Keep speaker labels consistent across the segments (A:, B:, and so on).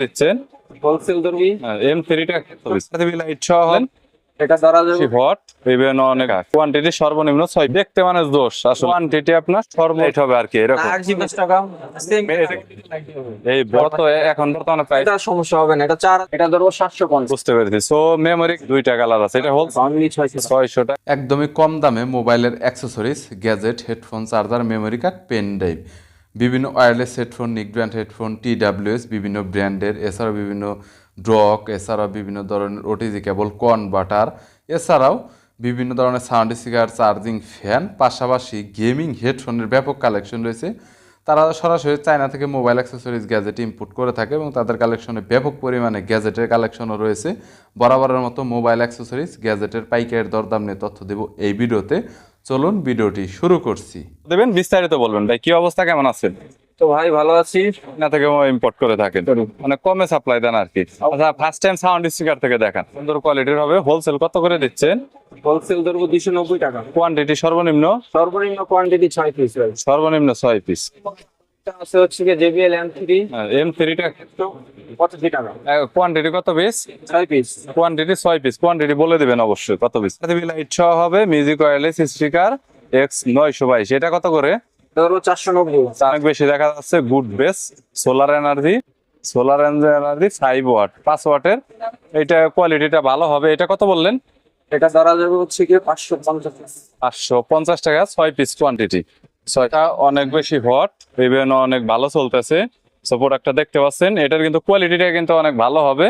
A: দিচ্ছেন?
B: হোলসেল ধরবি
A: এম থ্রিটা লাইট সহ।
B: এটা ধরা যাবে।
A: বিভিন্ন অনেক কোয়ান্টিটি সর্বনিম্ন ছয়। দেখতে মানে দোষ। আসলে কোয়ান্টিটি আপনার সর্বনিম্ন হবে আর কি এরকম।
B: টাকা। সেম
A: এই বড় তো এখন বর্তমানে প্রাইস
B: এটা সমস্যা হবে না। এটা চার এটা ধরবো সাতশো পঞ্চাশ।
A: বুঝতে পেরেছি। সো মেমোরি দুইটা কালার আছে। এটা হোল
B: অনলি ছয়শো
A: ছয়শো টাকা।
C: একদমই কম দামে মোবাইলের accessories gadget headphone charger memory card pen drive বিভিন্ন ওয়্যারলেস হেডফোন নিক ব্র্যান্ড হেডফোন টি ডাব্লিউএস বিভিন্ন ব্র্যান্ডের এছাড়াও বিভিন্ন ড্রক এছাড়াও বিভিন্ন ধরনের ওটিজি কেবল কনভার্টার এছাড়াও বিভিন্ন ধরনের সাউন্ড স্পিকার চার্জিং ফ্যান পাশাপাশি গেমিং হেডফোনের ব্যাপক কালেকশন রয়েছে। তারা সরাসরি চায়না থেকে মোবাইল অ্যাক্সেসরিজ গ্যাজেট ইম্পোর্ট করে থাকে এবং তাদের কালেকশনে ব্যাপক পরিমাণে গ্যাজেটের কালেকশনও রয়েছে। বরাবরের মতো মোবাইল অ্যাক্সেসরিজ গ্যাজেটের পাইকারের দরদাম নিয়ে তথ্য দেব এই ভিডিওতে। চলুন ভিডিওটি শুরু করছি।
A: দেবেন বিস্তারিত বলবেন। ভাই কি অবস্থা কেমন আছেন?
B: তো ভাই ভালো আছি।
A: না থেকে ইম্পোর্ট করে থাকেন। মানে কমে সাপ্লাই দেন আর কি। আচ্ছা ফার্স্ট টাইম সাউন্ড স্পিকার থেকে দেখান। সুন্দর কোয়ালিটির হবে। হোলসেল কত করে দিচ্ছেন?
B: হোলসেল ধরবো দুইশো নব্বই টাকা।
A: কোয়ান্টিটি সর্বনিম্ন?
B: সর্বনিম্ন কোয়ান্টিটি ছয় পিস
A: সর্বনিম্ন ছয় পিস
B: আছে হচ্ছে কি টাকা।
A: কোয়ান্টিটি কত piece
B: piece
A: quantity piece quantity বলে দিবেন অবশ্যই কত পিস লাইট সহ হবে মিউজিক ওয়্যারলেস স্পিকার এটা কত করে? অনেক বেশি দেখা যাচ্ছে good base solar energy solar energy watt ওয়াটের এটা কোয়ালিটিটা ভালো হবে। এটা কত বললেন?
B: এটা ধরা যাবে হচ্ছে কি পাঁচশো পঞ্চাশ।
A: পাঁচশো পঞ্চাশ টাকা ছয় পিস কোয়ান্টিটি অনেক বেশি হট ইভেন অনেক ভালো চলতেছে। সো প্রোডাক্টটা দেখতে পাচ্ছেন, এটার কিন্তু কোয়ালিটিটা কিন্তু অনেক ভালো হবে।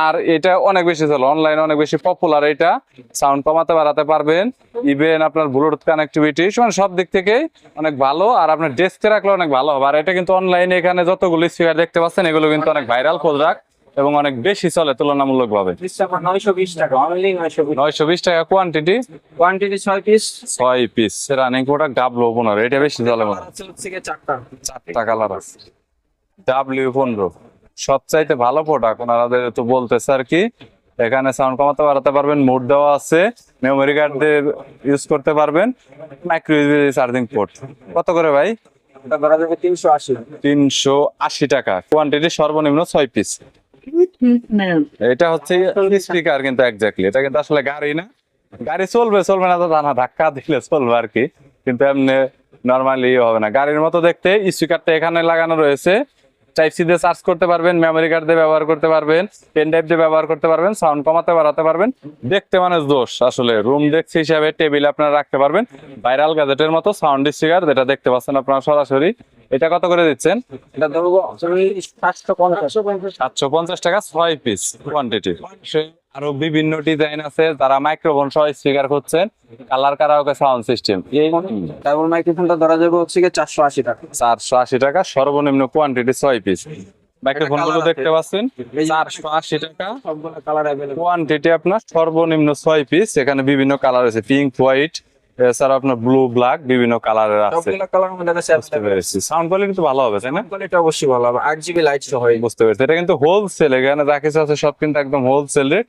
A: আর এটা অনেক বেশি চলে অনলাইনে অনেক বেশি পপুলার এটা। সাউন্ড কমাতে বাড়াতে পারবেন। ইভেন আপনার ব্লুটুথ কানেক্টিভিটি মানে সব দিক থেকে অনেক ভালো, আর আপনার ডেস্কে রাখলে অনেক ভালো হবে। আর এটা কিন্তু অনলাইনে এখানে যতগুলো স্পিকার দেখতে পাচ্ছেন, এগুলো কিন্তু অনেক ভাইরাল প্রোডাক্ট এবং অনেক বেশি চলে তুলনামূলক ভাবে
B: নয়শো বিশ টাকা
A: কোয়ান্টিটি
B: কোয়ান্টিটি ছয় পিস
A: ছয় পিস রানিং প্রোডাক্ট ডাবলো পনেরো এটা বেশি চলে মনে
B: চারটা।
A: চারটা কালার আছে। ডাব্লিউ পনেরো। সবচাইতে ভালো প্রোডাক্ট ওনাদের তো বলতেছে আর কি এখানে সাউন্ড কমাতে বাড়াতে পারবেন মোড দেওয়া আছে মেমোরি কার্ড দিয়ে ইউজ করতে পারবেন মাইক্রো চার্জিং পোর্ট কত করে ভাই?
B: তিনশো আশি।
A: টাকা। কোয়ান্টিটি সর্বনিম্ন ছয় পিস এটা হচ্ছে স্পিকার কিন্তু এক্স্যাক্টলি এটা কিন্তু আসলে গাড়ি না। গাড়ি চলবে চলবে না তো ধাক্কা দিলে চলবে আর কি। কিন্তু এমনি নর্মালি হবে না। গাড়ির মতো দেখতে স্পিকারটা এখানে লাগানো রয়েছে। টাইপ সি দিয়ে চার্জ করতে পারবেন মেমোরি কার্ড দিয়ে ব্যবহার করতে পারবেন পেন ড্রাইভ দিয়ে ব্যবহার করতে পারবেন সাউন্ড কমাতে, বাড়াতে পারবেন। দেখতে মানে দোষ আসলে। রুম দেখছি হিসাবে টেবিল আপনারা রাখতে পারবেন। ভাইরাল গ্যাজেটের মতো সাউন্ড স্পিকার যেটা দেখতে পাচ্ছেন আপনারা সরাসরি। এটা কত করে দিচ্ছেন?
B: এটা ধরবো সাতশো পঞ্চাশ।
A: টাকা ছয় পিস কোয়ান্টিটি আরও বিভিন্ন ডিজাইন আছে যারা মাইক্রোফোন সহ স্পিকার করছেন কালার কারাওকে সাউন্ড সিস্টেম এই
B: ডাবল মাইক্রোফোনটা ধরা যাবে হচ্ছে চারশো আশি টাকা।
A: চারশো আশি টাকা সর্বনিম্ন কোয়ান্টিটি ছয় পিস
B: মাইক্রোফোনগুলো
A: দেখতে পাচ্ছেন? চারশো আশি টাকা। কোয়ান্টিটি আপনার সর্বনিম্ন ছয় পিস এখানে বিভিন্ন কালার আছে পিঙ্ক হোয়াইট এছাড়া আপনার ব্লু ব্ল্যাক বিভিন্ন কালারের আছে। বুঝতে পেরেছি। সাউন্ড কোয়ালিটি তো ভালো হবে তাই না?
B: কোয়ালিটি অবশ্যই ভালো হবে। আট জিবি লাইট সহ
A: বুঝতে পেরেছি। এটা কিন্তু হোলসেল এখানে যা কিছু আছে সব কিন্তু একদম হোলসেল রেট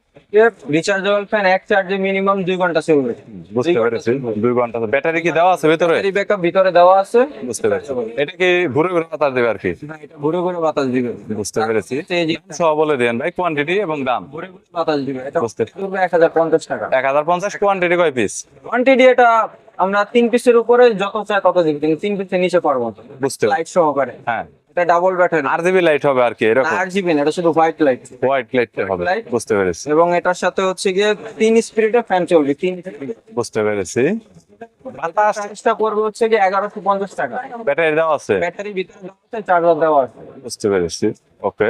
B: রিচার্জেবল ফ্যান এক চার্জে মিনিমাম দুই ঘণ্টা চলবে।
A: বুঝতে পেরেছি। দুই ঘণ্টা ব্যাটারি কি দেওয়া আছে ভেতরে?
B: ব্যাটারি ব্যাকআপ ভিতরে দেওয়া আছে।
A: বুঝতে পেরেছি। এটা কি ঘুরে ঘুরে বাতাস দেবে আর কি?
B: না, এটা ঘুরে ঘুরে বাতাস দিবে।
A: বুঝতে পেরেছি। সহ বলে দেন ভাই কোয়ান্টিটি এবং দাম।
B: ঘুরে ঘুরে বাতাস দিবে। এটা
A: বুঝতে
B: হাজার পঞ্চাশ টাকা।
A: এক হাজার পঞ্চাশ কোয়ান্টিটি কয় পিস
B: কোয়ান্টিটি এটা আমরা তিন পিসের উপরে যত চাই তত কিন্তু তিন পিসের নিচে পারব
A: বুঝতে
B: লাইট সহকারে।
A: হ্যাঁ।
B: এটা double battery
A: RGB light হবে আর কি এরকম?
B: আট জিবি না এটা শুধু হোয়াইট লাইট
A: হোয়াইট লাইট হবে? বুঝতে পেরেছি।
B: এবং এটার সাথে হচ্ছে গিয়ে তিন স্পিরিটে ফ্যান চলবে তিন
A: বুঝতে পেরেছি। বাতাস
B: প্রাইসটা পড়বে হচ্ছে গিয়ে এগারোশো পঞ্চাশ টাকা।
A: ব্যাটারি দেওয়া আছে?
B: ব্যাটারি ভিতরে দেওয়া আছে চার্জার দেওয়া আছে।
A: বুঝতে পেরেছি ওকে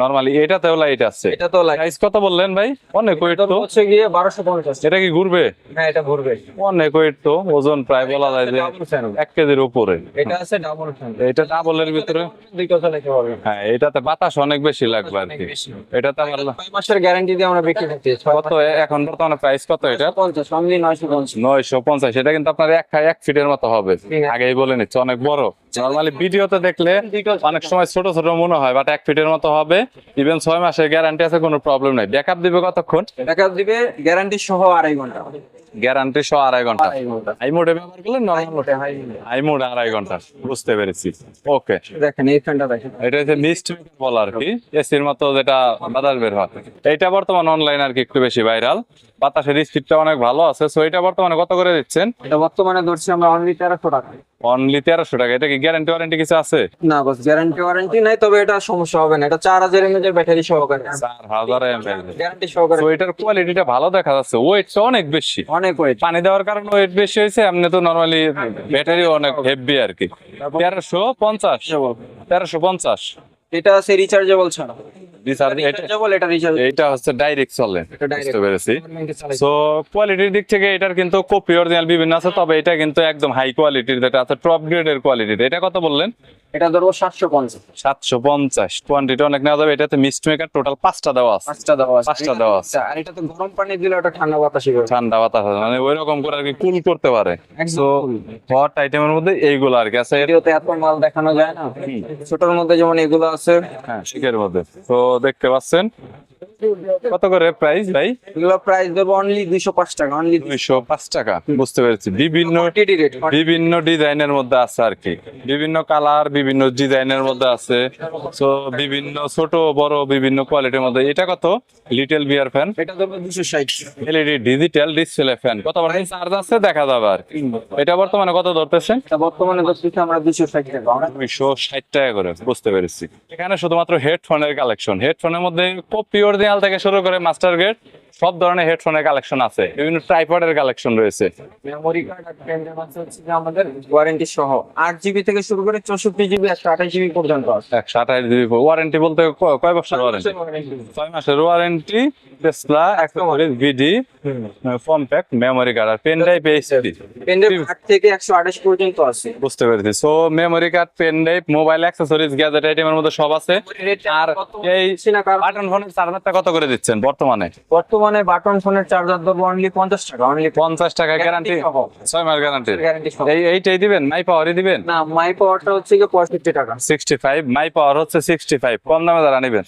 A: নরমালি এটাতেও লাইট আছে।
B: এটা তো লাইট
A: প্রাইস কত বললেন ভাই? অনেক ওয়েট তো।
B: হচ্ছে গিয়ে বারোশো পঞ্চাশ।
A: এটা কি ঘুরবে?
B: হ্যাঁ এটা ঘুরবে।
A: অনেক ওয়েট তো। ওজন প্রায় বলা যায় যে
B: ডাবল ফ্যান
A: এক কেজির উপরে।
B: এটা আছে ডাবল ফ্যান
A: এটা ডাবলের ভিতরে?
B: চালাতে পারবে
A: হ্যাঁ এটাতে বাতাস অনেক বেশি লাগবে আর কি। আমার
B: ছয় মাসের গ্যারান্টি দিয়ে আমরা বিক্রি করতে
A: কত এখন বর্তমানে প্রাইস কত এটা?
B: পঞ্চাশ অনলি নয়শো পঞ্চাশ।
A: নয়শো পঞ্চাশ। এটা কিন্তু আপনার এক এক ফিটের মতো হবে। আগেই বলে নিচ্ছে অনেক বড়। নর্মালি ভিডিওতে দেখলে অনেক সময় ছোট ছোট মনে হয় বাট এক ফিটের মতো হবে। ইভেন ছয় মাসের গ্যারান্টি আছে কোনো প্রবলেম নাই। ব্যাকআপ দিবে কতক্ষণ?
B: ব্যাকআপ দিবে গ্যারান্টি সহ আড়াই ঘণ্টা।
A: গ্যারান্টি সহ আড়াই
B: ঘণ্টা।
A: আই মোডে ব্যবহার করলে নর্মাল আই মোড আড়াই ঘণ্টা। বুঝতে পেরেছি। ওকে
B: দেখেন এই ফ্যানটা দেখেন।
A: এটা হচ্ছে মিস্ট বল আর কি। এসির মতো যেটা বাতাস বের হয়। এইটা বর্তমান অনলাইন আর কি একটু বেশি ভাইরাল বাতাসের স্পিডটা অনেক ভালো আছে সো এটা বর্তমানে কত করে দিচ্ছেন?
B: এটা বর্তমানে ধরছি আমরা অনলি তেরোশো টাকা।
A: অনলি তেরোশো টাকা এটা কি গ্যারান্টি ওয়ারেন্টি কিছু আছে?
B: না বস গ্যারান্টি ওয়ারেন্টি নাই তবে এটা সমস্যা হবে না এটা চার হাজার এর ব্যাটারি সহকারে।
A: চার হাজার
B: গ্যারান্টি সহকারে।
A: তো এটার কোয়ালিটিটা ভালো দেখা যাচ্ছে ওয়েটটা অনেক বেশি।
B: অনেক ওয়েট
A: পানি দেওয়ার কারণে ওয়েট বেশি হয়েছে এমনি তো নর্মালি ব্যাটারি অনেক হেভি আর কি। তেরোশো পঞ্চাশ। তেরোশো পঞ্চাশ।
B: এটা আছে রিচার্জেবল ছাড়া। রিচার্জেবল এটা রিচার্জ
A: এটা হচ্ছে ডাইরেক্ট চলে বুঝতে পেরেছি। সো কোয়ালিটির দিক থেকে এটার কিন্তু কপি অরিজিনাল বিভিন্ন আছে তবে এটা কিন্তু একদম হাই কোয়ালিটির যেটা আছে টপ গ্রেডের কোয়ালিটির এটা কত বললেন?
B: এটা ধরবো সাতশো পঞ্চাশ।
A: সাতশো পঞ্চাশ। কোয়ান্টিটি অনেক নেওয়া যাবে। এটাতে মিস্ট মেকার টোটাল পাঁচটা দেওয়া আছে।
B: পাঁচটা দেওয়া আছে।
A: পাঁচটা দেওয়া আছে।
B: আর এটাতে গরম পানি দিলে ওটা ঠান্ডা বাতাস
A: ঠান্ডা বাতাস মানে ওই রকম করে আর কি কুল করতে পারে।
B: তো।
A: হট আইটেমের মধ্যে এইগুলো আর কি আছে।
B: ভিডিওতে এত মাল দেখানো যায় না। ছোটর মধ্যে যেমন এগুলো আছে।
A: হ্যাঁ শিখের মধ্যে। তো দেখতে পাচ্ছেন। কত করে প্রাইস ভাই?
B: এগুলো প্রাইস দেবো অনলি দুইশো পাঁচ টাকা অনলি
A: দুইশো পাঁচ টাকা। বুঝতে পেরেছি। বিভিন্ন বিভিন্ন ডিজাইনের মধ্যে আছে আর কি। বিভিন্ন কালার বিভিন্ন ডিজাইনের মধ্যে আছে। তো বিভিন্ন ছোট বড় বিভিন্ন কোয়ালিটির মধ্যে। এটা কত? লিটল বিয়ার ফ্যান
B: এটা দেবো দুশো ষাট।
A: এলইডি ডিজিটাল ডিসপ্লে ফ্যান কত বার চার্জ আছে দেখা যাবে আর কি। এটা বর্তমানে কত ধরতেছে?
B: এটা বর্তমানে ধরছি আমরা দুশো ষাট টাকা। আমরা
A: দুইশো ষাট টাকা করে বুঝতে পেরেছি। এখানে শুধুমাত্র হেডফোনের কালেকশন হেডফোনের মধ্যে কপি অরিজিনাল থেকে শুরু করে মাস্টার গেট সব ধরনের হেডফোনের কালেকশন আছে। বিভিন্ন ট্রাইপডের কালেকশন রয়েছে।
B: মেমোরি কার্ড আর পেন ড্রাইভ আছে হচ্ছে আমাদের ওয়ারেন্টি সহ আট জিবি থেকে শুরু করে চৌষট্টি জিবি একশো আঠাশ জিবি পর্যন্ত আছে।
A: একশো আঠাশ জিবি ওয়ারেন্টি বলতে কয় বছর ওয়ারেন্টি ছয় মাসের ওয়ারেন্টি টেসলা অ্যাক্সেসরিজ ভিডি কম্প্যাক্ট মেমোরি কার্ড আর pen drive HD
B: pen drive আট থেকে একশো আঠাশ পর্যন্ত আছে।
A: বুঝতে পেরেছি। So memory card pen drive mobile accessories gadget আইটেমের মধ্যে সব আছে। আর এই বাটন ফোনের চার্জারটা কত করে দিচ্ছেন বর্তমানে?
B: বর্তমানে বাটন ফোনের চার্জার দেবো অনলি পঞ্চাশ টাকা অনলি
A: পঞ্চাশ টাকা গ্যারান্টি ছয় মাস গ্যারান্টি
B: গ্যারান্টি
A: এই এইটাই দিবেন? মাই পাওয়ারই দিবেন?
B: না মাই পাওয়ারটা হচ্ছে গিয়ে পঁয়ষট্টি টাকা।
A: সিক্সটি ফাইভ মাই পাওয়ার হচ্ছে সিক্সটি ফাইভ কম দামে যারা নেবেন?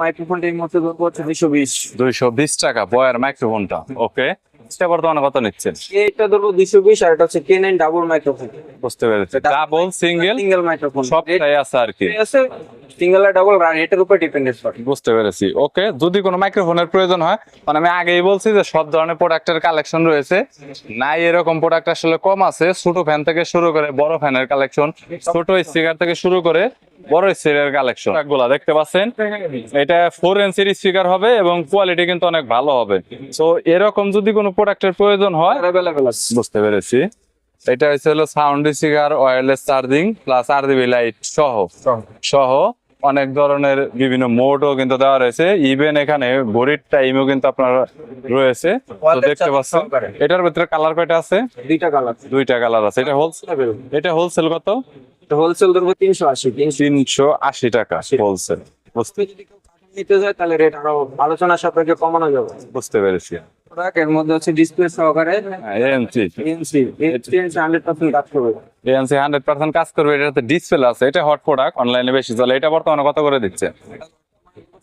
B: মাইক্রোফোনটা এই মধ্যে ধরবো হচ্ছে দুইশো বিশ।
A: দুইশো বিশ টাকা বয়ার মাইক্রোফোনটা ওকে এটা বর্তমানে কত নিচ্ছেন?
B: এটা ধরবো দুশো বিশ আর এটা হচ্ছে কে নাইন ডাবল মাইক্রোফোন
A: বুঝতে পেরেছি। ডাবল সিঙ্গেল
B: সিঙ্গেল মাইক্রোফোন
A: সবটাই আছে আর কি।
B: আছে সিঙ্গেল আর ডাবল রেটের উপর ডিপেন্ডেন্ট
A: বুঝতে পেরেছি। ওকে যদি কোনো মাইক্রোফোনের প্রয়োজন হয় মানে আমি আগেই বলছি যে সব ধরনের প্রোডাক্টের কালেকশন রয়েছে। নাই এরকম প্রোডাক্ট আসলে কম আছে। ছোট ফ্যান থেকে শুরু করে বড় ফ্যানের কালেকশন ছোট স্পিকার থেকে শুরু করে বড় স্পিকারের কালেকশনগুলা দেখতে পাচ্ছেন? এটা ফোর স্পিকার হবে এবং কোয়ালিটি কিন্তু অনেক ভালো হবে। তো এরকম যদি কোনো প্রোডাক্টের প্রয়োজন হয়
B: অ্যাভেলেবেল আছে।
A: বুঝতে পেরেছি। এটা হচ্ছে হলো sound speaker wireless charging plus RGB light সহ। সহ। অনেক ধরনের বিভিন্ন মোডও কিন্তু দেওয়া রয়েছে। ইভেন এখানে ঘড়ির টাইমও কিন্তু আপনার রয়েছে। তো দেখতে পাচ্ছেন। এটার ভিতরে কালার কয়টা আছে?
B: দুইটা কালার
A: দুইটা কালার আছে। এটা হোলসেল এটা হোলসেল কত?
B: হোলসেল ধরবো তিনশো আশি তিনশো
A: আশি টাকা হোলসেল বুঝতে
B: নিতে যায় তাহলে রেট আরও আলোচনা সাপেক্ষে কমানো যাবে।
A: বুঝতে পেরেছি।
B: এর মধ্যে হচ্ছে ডিসপ্লে সহকারে এনসি হান্ড্রেড পার্সেন্ট কাজ করবে।
A: হান্ড্রেড পার্সেন্ট কাজ করবে এটাতে ডিসপ্লে আছে এটা হট প্রোডাক্ট অনলাইনে বেশি চলে এটা বর্তমানে কত করে দিচ্ছে?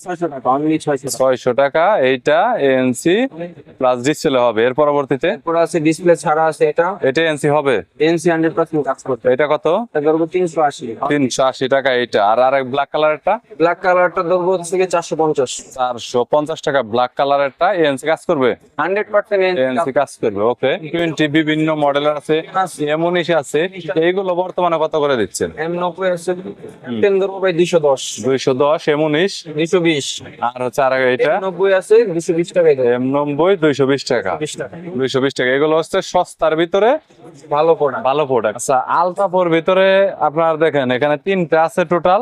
B: ছয়শো টাকা
A: এইটা এএনসি প্লাস ডিসপ্লে হবে। এর পরবর্তীতে?
B: আছে ডিসপ্লে ছাড়া আছে এটা।
A: এটা এনসি হবে?
B: এনসি হান্ড্রেড পার্সেন্ট কাজ করতে
A: এটা কত?
B: এটা ধরবো তিনশো আশি।
A: তিনশো আশি টাকা এইটা। আর ব্ল্যাক কালারটা
B: ব্ল্যাক কালারটা ধরবো গিয়ে চারশো পঞ্চাশ।
A: চারশো পঞ্চাশ টাকা ব্ল্যাক এএনসি কাজ করবে?
B: হান্ড্রেড পার্সেন্ট
A: এএনসি কাজ করবে ওকে টোয়েন্টি বিভিন্ন মডেলের আছে এমনিশ আছে। এইগুলো বর্তমানে কত করে দিচ্ছেন?
B: এম নব্বই আছে। ধরবো ভাই দুইশো দশ।
A: দুইশো দশ
B: দুইশো বিশ।
A: আর হচ্ছে আর এটা?
B: নব্বই আছে বিশ টাকা
A: নব্বই দুইশো বিশ টাকা।
B: বিশ টাকা।
A: দুইশো বিশ টাকা। এগুলো হচ্ছে সস্তার ভিতরে
B: ভালো প্রোডাক্ট
A: ভালো প্রোডাক্ট আচ্ছা আলতাপোর ভিতরে আপনার দেখেন এখানে তিনটা আছে টোটাল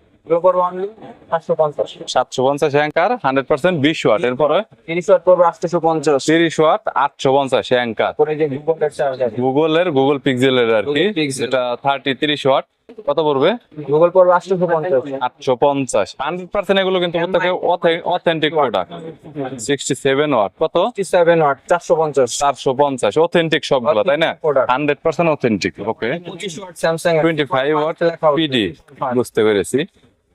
B: পড়ব অনলি সাতশো পঞ্চাশ।
A: সাতশো পঞ্চাশ অ্যাঙ্কার হান্ড্রেড পার্সেন্ট বিশ ওয়াট।
B: পড়ব আটশো পঞ্চাশ
A: তিরিশ ওয়াট আটশো পঞ্চাশ অ্যাঙ্কার।
B: করে যে গুগলের চার্জার
A: গুগলের গুগল পিক্সেলের আর কি। থার্টি তিরিশ ওয়াট। কত পড়বে?
B: গুগল পড়ব আটশো পঞ্চাশ।
A: আটশো পঞ্চাশ। হান্ড্রেড পার্সেন্ট এগুলো কিন্তু authentic product sixty seven watt কত?
B: সেভেন ওয়াট চারশো পঞ্চাশ।
A: চারশো পঞ্চাশ। অথেন্টিক সবগুলো তাই না। হান্ড্রেড পার্সেন্ট অথেন্টিক ওকে
B: পঁচিশ watt Samsung
A: twenty five watt PD বুঝতে পেরেছি।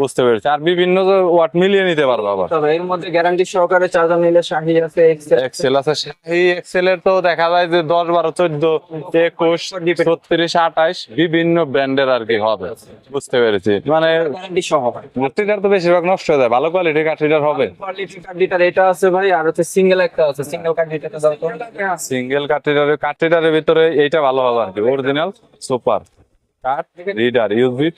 A: বুঝতে পেরেছি। আর বিভিন্ন ওয়াট মিলিয়ে নিতে পারব আবার।
B: তবে এর মধ্যে গ্যারান্টি সহকারে চার্জার নিলে শাহি আছে এক্সেল
A: আছে। সেই এক্সেল এর তো দেখা যায় যে দশ বারো চোদ্দ একুশ ছত্রিশ আঠাইশ বিভিন্ন ব্র্যান্ডের আর কি হবে। বুঝতে পেরেছি। মানে
B: গ্যারান্টি সহ
A: কাঠিটার তো বেশিরভাগ নষ্ট হয়ে যায়। ভালো কোয়ালিটির কাঠিটার হবে।
B: কোয়ালিটি কার্ডিটার এটা আছে ভাই আর হচ্ছে সিঙ্গেল একটা আছে। সিঙ্গেল দাও
A: সিঙ্গেল কাঠিটারের কাঠিটারের ভিতরে এইটা ভালো হবে আর কি। Original super card reader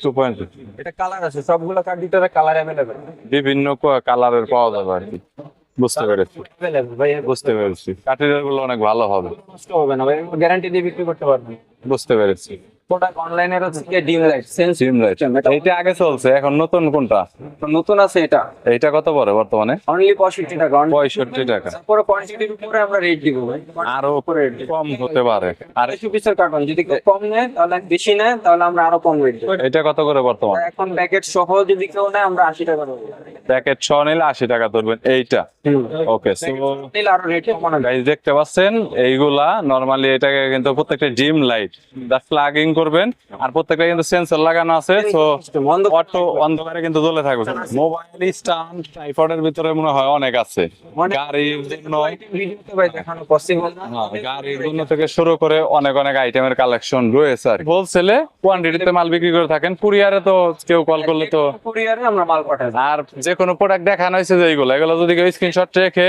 A: two point
B: এটা কালার আছে সবগুলো কার্ডিটারে কালার অ্যাভেলেবেল
A: বিভিন্ন কালারের পাওয়া যাবে আর কি। বুঝতে পেরেছি। বুঝতে পেরেছি। কাঠেরগুলো অনেক ভালো হবে।
B: নষ্ট হবে না ভাই গ্যারান্টি দিয়ে বিক্রি করতে পারবেন
A: বুঝতে পেরেছি।
B: প্রোডাক্ট অনলাইনের হচ্ছে ডিম লাইট সেন্স
A: সিম লাইট এইটা আগে চলছে এখন নতুন কোনটা?
B: নতুন আছে এটা।
A: এইটা কত পড়ে বর্তমানে?
B: অনলি পঁয়ষট্টি টাকা
A: পঁয়ষট্টি টাকা।
B: তারপরে কোয়ান্টিটির উপরে আমরা রেট দিব ভাই।
A: আরও কম হতে পারে। আর
B: পিসের কার্টন যদি কম নেয় তাহলে বেশি নেয় তাহলে আমরা আরও কম রেট দেবো।
A: এটা কত করে বর্তমান?
B: এখন প্যাকেট সহ যদি কেউ নেয় আমরা আশি টাকা দেবো
A: প্যাকেট ছ নিলে আশি টাকা ধরবেন এইটা? ওকে সো
B: নিলে আরও রেট কমানো
A: গাইজ দেখতে পাচ্ছেন এইগুলা নরমালি এটাকে কিন্তু প্রত্যেকটা ডিম লাইট দা প্লাগিং করবেন। আর প্রত্যেকটা কিন্তু সেন্সর লাগানো আছে
B: বন্ধ
A: অটো অন্ধকারে কিন্তু জ্বলে থাকবে। মোবাইল স্ট্যান্ড ট্রাইপডের ভিতরে মনে হয় অনেক আছে। গাড়ির জন্য
B: ভিডিওতে ভাই দেখানো পসিবল না।
A: হ্যাঁ, গাড়ির জন্য থেকে শুরু করে অনেক অনেক আইটেমের কালেকশন রয়েছে আর হোলসেলে কোয়ান্টিটিতে মাল বিক্রি করে থাকেন। কুরিয়ারে তো কেউ কল করলে তো
B: কুরিয়ারে আমরা মাল পাঠাই।
A: আর যে কোনো প্রোডাক্ট দেখানো হয়েছে যে এইগুলো এগুলো যদি কেউ স্ক্রিনশট রেখে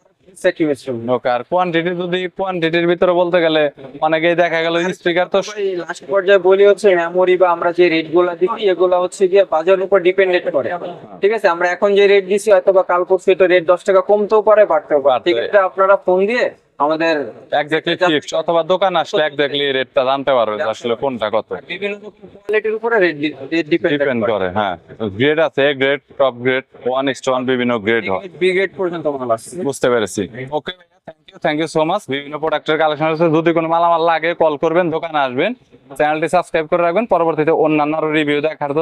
A: Okay.
B: আসলে আমরা স্যাটিসফাইড হব
A: ওকে আর কোয়ান্টিটি যদি কোয়ান্টিটির ভিতরে বলতে গেলে অনেকেই দেখা গেল স্পিকার তো
B: লাস্ট পর্যায়ে বলি হচ্ছে মেমোরি বা আমরা যে রেটগুলা দিচ্ছি এগুলো হচ্ছে গিয়ে বাজারের উপর ডিপেন্ডেন্ট করে। ঠিক আছে? আমরা এখন যে রেট দিচ্ছি হয়তো বা কাল পরশু রেট দশ টাকা কমতেও পারে বাড়তেও আপনারা ফোন দিয়ে আমাদের
A: এক্স্যাক্টলি ফিক্স অথবা দোকান আসলে এক্স্যাক্টলি রেটটা জানতে পারবে আসলে কোনটা কত।
B: বিভিন্ন কোয়ালিটির উপরে রেট ডিপেন্ড
A: ডিপেন্ড করে। হ্যাঁ। গ্রেড আছে grade top grade one is one বিভিন্ন গ্রেড হয়।
B: বি গ্রেড পর্যন্ত মাল আছে
A: বুঝতে পেরেছি। Okay thank you thank you so much বিভিন্ন প্রোডাক্টের কালেকশন আছে। যদি কোনো মালামাল লাগে কল করবেন দোকানে আসবেন। চ্যানেলটি সাবস্ক্রাইব করে রাখবেন। পরবর্তীতে অন্যান্য রিভিউ দেখার জন্য